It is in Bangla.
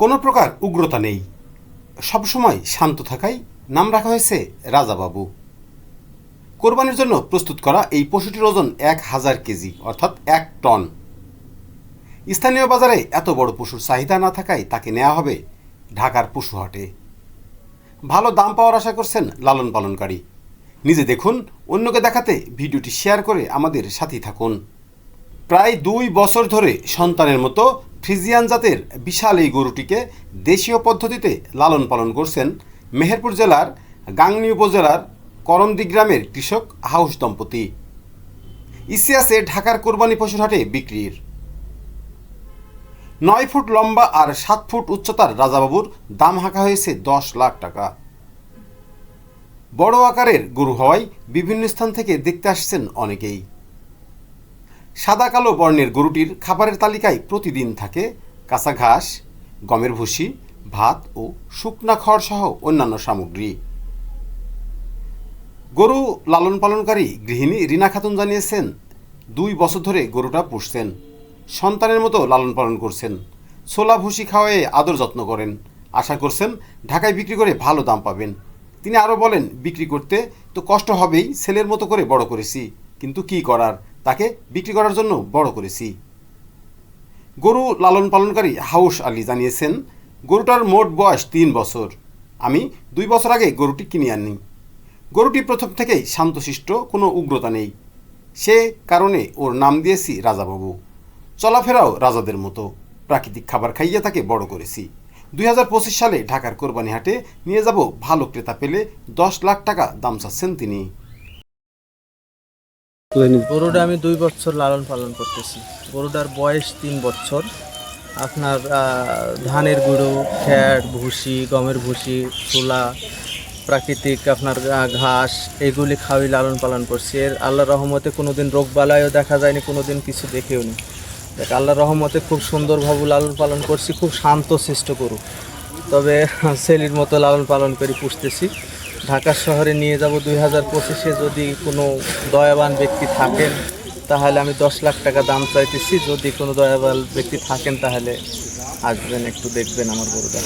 কোনো প্রকার উগ্রতা নেই। সবসময় শান্ত থাকায় নাম রাখা হয়েছে রাজাবাবু। কোরবানির জন্য প্রস্তুত করা এই পশুটির ওজন এক হাজার কেজি, অর্থাৎ এক টন। স্থানীয় বাজারে এত বড় পশুর চাহিদা না থাকায় তাকে নেওয়া হবে ঢাকার পশু হাটে। ভালো দাম পাওয়ার আশা করছেন লালন পালনকারী। নিজে দেখুন, অন্যকে দেখাতে ভিডিওটি শেয়ার করে আমাদের সাথী থাকুন। প্রায় দুই বছর ধরে সন্তানের মতো ফ্রিজিয়ান জাতের বিশাল এই গরুটিকে দেশীয় পদ্ধতিতে লালন পালন করছেন মেহেরপুর জেলার গাংনী উপজেলার করমদি গ্রামের কৃষক হাউস দম্পতি। ইসিয়াসে ঢাকার কোরবানি পশুর হাটে বিক্রির। নয় ফুট লম্বা আর সাত ফুট উচ্চতার রাজাবাবুর দাম হাঁকা হয়েছে দশ লাখ টাকা। বড় আকারের গরু হওয়ায় বিভিন্ন স্থান থেকে দেখতে আসছেন অনেকেই। সাদা কালো বর্ণের গরুটির খাবারের তালিকায় প্রতিদিন থাকে কাঁচা ঘাস, গমের ভুসি, ভাত ও শুকনা খড় সহ অন্যান্য সামগ্রী। গরু লালন পালনকারী গৃহিণী রিনা খাতুন জানিয়েছেন, দুই বছর ধরে গরুটা পুষছেন, সন্তানের মতো লালন পালন করছেন, ছোলা ভুসি খাওয়ায়ে আদর যত্ন করেন। আশা করছেন ঢাকায় বিক্রি করে ভালো দাম পাবেন। তিনি আরও বলেন, বিক্রি করতে তো কষ্ট হবেই, ছেলের মতো করে বড় করেছি, কিন্তু কি করার? তাকে বিক্রি করার জন্য বড় করেছি। গরু লালন পালনকারী হাউস আলী জানিয়েছেন, গরুটার মোট বয়স তিন বছর। আমি দুই বছর আগে গরুটি কিনে আনি। গরুটি প্রথম থেকেই শান্তশিষ্ট, কোনো উগ্রতা নেই। সে কারণে ওর নাম দিয়েছি রাজাবাবু। চলাফেরাও রাজাদের মতো। প্রাকৃতিক খাবার খাইয়ে তাকে বড় করেছি। দুই হাজার পঁচিশ সালে ঢাকার কোরবানি হাটে নিয়ে যাব ভালো ক্রেতা পেলে দশ লাখ টাকা দাম চাচ্ছেন তিনি। গরুটা আমি দুই বছর লালন পালন করতেছি। গরুটার বয়স তিন বছর। আপনার ধানের গুঁড়ো খ্যাট ভুসি, গমের ভুসি ছোলা প্রাকৃতিক আপনার ঘাস, এগুলি খাওয়াই লালন পালন করছি। এর আল্লাহর রহমতে কোনো দিন রোগ বালাইও দেখা যায়নি কোনো দিন কিছু দেখেও নি। দেখ, আল্লাহর রহমতে খুব সুন্দরভাবে লালন পালন করছি, খুব শান্ত, সৃষ্ট গরু। তবে ছেলির মতো লালন পালন করে পুষতেছি। ঢাকা শহরে নিয়ে যাব দুই হাজার পঁচিশে যদি কোনো দয়াবান ব্যক্তি থাকেন, তাহলে আমি দশ লাখ টাকা দাম চাইতেছি। যদি কোনো দয়াবান ব্যক্তি থাকেন, তাহলে আসবেন, একটু দেখবেন আমার গরুটা।